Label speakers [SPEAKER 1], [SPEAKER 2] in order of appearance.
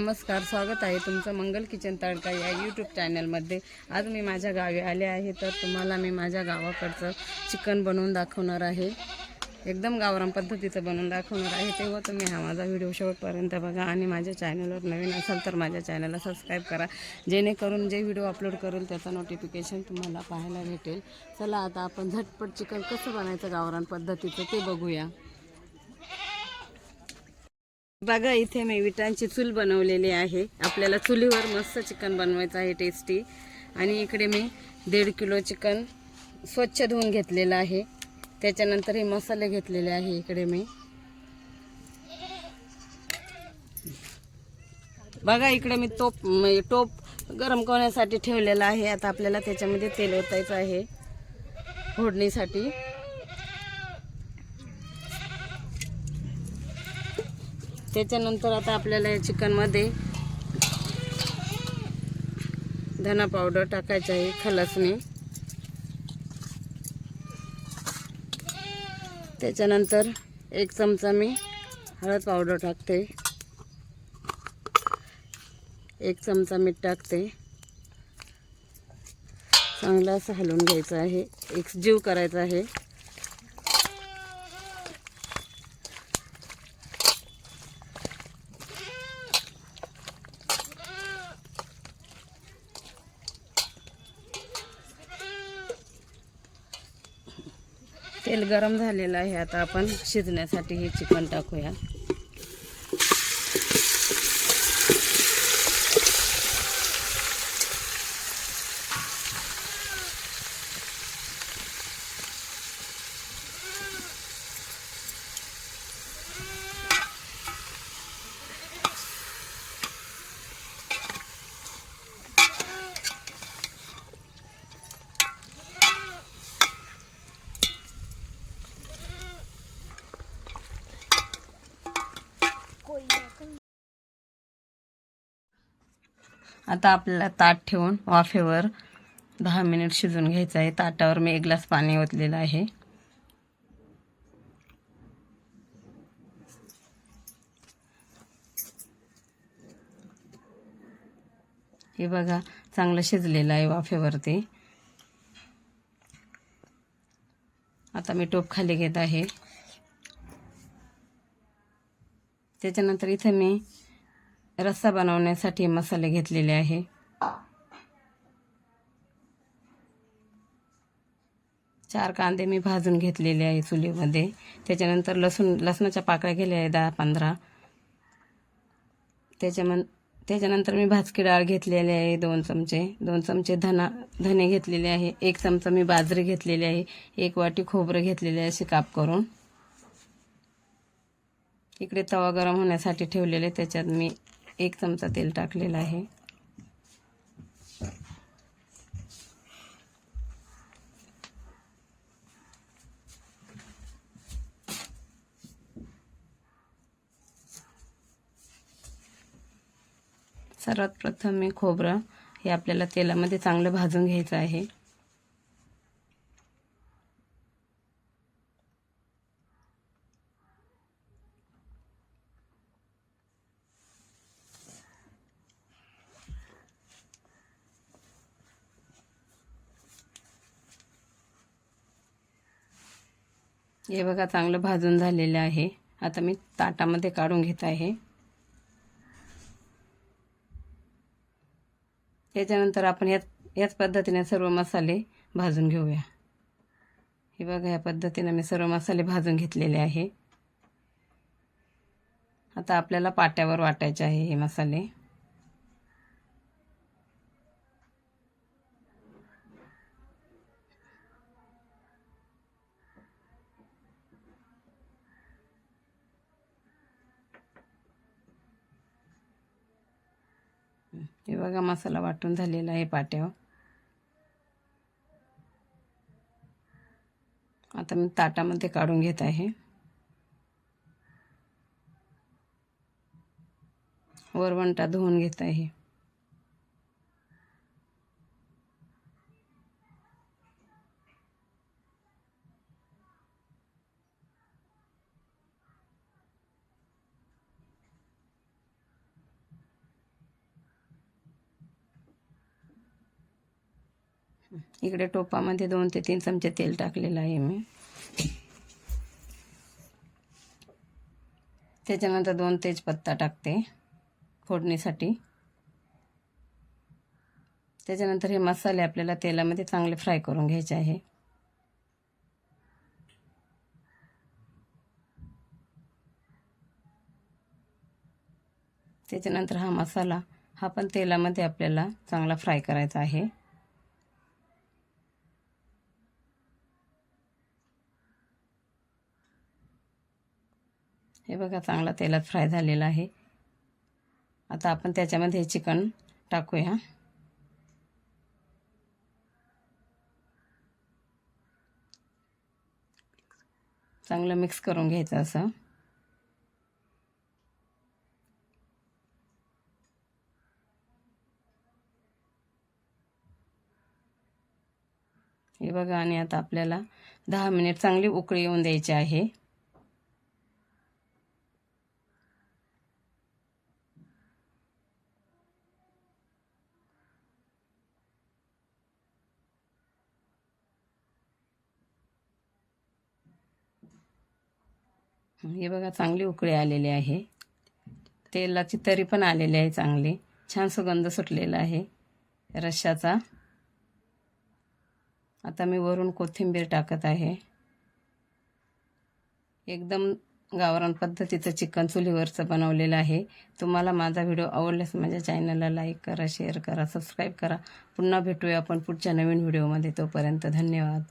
[SPEAKER 1] नमस्कार स्वागत आहे तुमचं मंगल किचन तडका या यूट्यूब चॅनलमध्ये आज मी माझ्या गावी आले आहे तर तुम्हाला मी माझ्या गावाकडचं चिकन बनवून दाखवणार आहे. एकदम गावरान पद्धतीचं बनवून दाखवणार आहे. तेव्हा तुम्ही हा माझा व्हिडिओ शेवटपर्यंत बघा आणि माझ्या चॅनलवर नवीन असाल तर माझ्या चॅनलला सबस्क्राईब करा. जेणेकरून जे व्हिडिओ अपलोड करेल त्याचं नोटिफिकेशन तुम्हाला पाहायला भेटेल. चला आता आपण झटपट चिकन कसं बनायचं गावरान पद्धतीचं ते बघूया. बघा इथे मी विटांची चूल बनवलेली आहे. आपल्याला चुलीवर मस्त चिकन बनवायचं आहे टेस्टी आणि इकडे मी दीड किलो चिकन स्वच्छ धुवून घेतलेलं आहे. त्याच्यानंतर हे मसाले घेतलेले आहे इकडे मी. बघा इकडे मी तोप टोप गरम करण्यासाठी ठेवलेला आहे. आता आपल्याला त्याच्यामध्ये तेल ओतायचं आहे. फोडणीसाठी. त्याच्यानंतर आता आपल्याला या चिकनमध्ये धना पावडर टाकायचं आहे खलसणी त्याच्यानंतर एक चमचा मी हळद पावडर टाकते. एक चमचा मीठ टाकते. चांगला असं हलवून घ्यायचं आहे. एक जीव करायचा आहे. तेल गरम झालेलं आहे आता आपण शिजण्यासाठी हे चिकन टाकूया. आता आपल्याला ताट ठेवून वाफेवर दहा मिनिट शिजून घ्यायचं आहे. ताटावर मी एक ग्लास पाणी ओतलेलं आहे. हे बघा चांगलं शिजलेलं आहे वाफेवरती. आता मी टोप खाली घेत आहे. त्याच्यानंतर इथं मी रस्सा बनवण्यासाठी मसाले घेतलेले आहे. चार कांदे मी भाजून घेतलेले आहे चुलीमध्ये. त्याच्यानंतर लसूण लसणाच्या पाकळ्या केल्या आहे दहा पंधरा. त्याच्यामन त्याच्यानंतर मी भाजकी डाळ घेतलेली आहे दोन चमचे. दोन चमचे धना धने घेतलेले आहे. एक चमचा मी बाजरी घेतलेली आहे. एक वाटी खोबरं घेतलेले आहे असे काप करून. इकडे तवा गरम होण्यासाठी ठेवलेले त्याच्यात मी एक चमचा तेल टाकलेलं आहे. सर्वात प्रथम मी खोबरं हे आपल्याला तेलामध्ये चांगलं भाजून घ्यायचं आहे. हे बघा चांगलं भाजून झालेलं आहे. आता मी ताटामध्ये काढून घेत आहे. त्याच्यानंतर आपण याच याच पद्धतीने सर्व मसाले भाजून घेऊया. हे बघा या पद्धतीने मी सर्व मसाले भाजून घेतलेले आहे. आता आपल्याला पाट्यावर वाटायचे आहे हे मसाले. हे बघा मसाला वाटून झालेला आहे पाट्यावर. आता मी ताटामध्ये काढून घेत आहे. वरवंटा धुवून घेत आहे. इकडे टोपामध्ये दोन ते तीन चमचे तेल टाकलेलं आहे मी. त्याच्यानंतर दोन तेजपत्ता टाकते फोडणीसाठी. त्याच्यानंतर हे मसाले आपल्याला तेलामध्ये चांगले फ्राय करून घ्यायचे आहे. त्याच्यानंतर हा मसाला हा पण तेलामध्ये आपल्याला चांगला फ्राय करायचा आहे. हे बघा चांगला तेलात फ्राय झालेला आहे. आता आपण त्याच्यामध्ये चिकन टाकूया. चांगलं मिक्स करून घ्यायचं असं. हे बघा आणि आता आपल्याला दहा मिनिट चांगली उकळी येऊन द्यायची आहे. हे बघा चांगली उकळी आलेली आहे. तेलाची तरी पण आलेली आहे चांगली. छान सुगंध सुटलेला आहे रश्शाचा आता मी वरून कोथिंबीर टाकत आहे. एकदम गावरान पद्धतीचं चिकन चुलीवरचं बनवलेलं आहे. तुम्हाला माझा व्हिडिओ आवडल्यास माझ्या चॅनलला लाईक करा शेअर करा सबस्क्राईब करा. पुन्हा भेटूया आपण पुढच्या नवीन व्हिडिओमध्ये. तोपर्यंत धन्यवाद.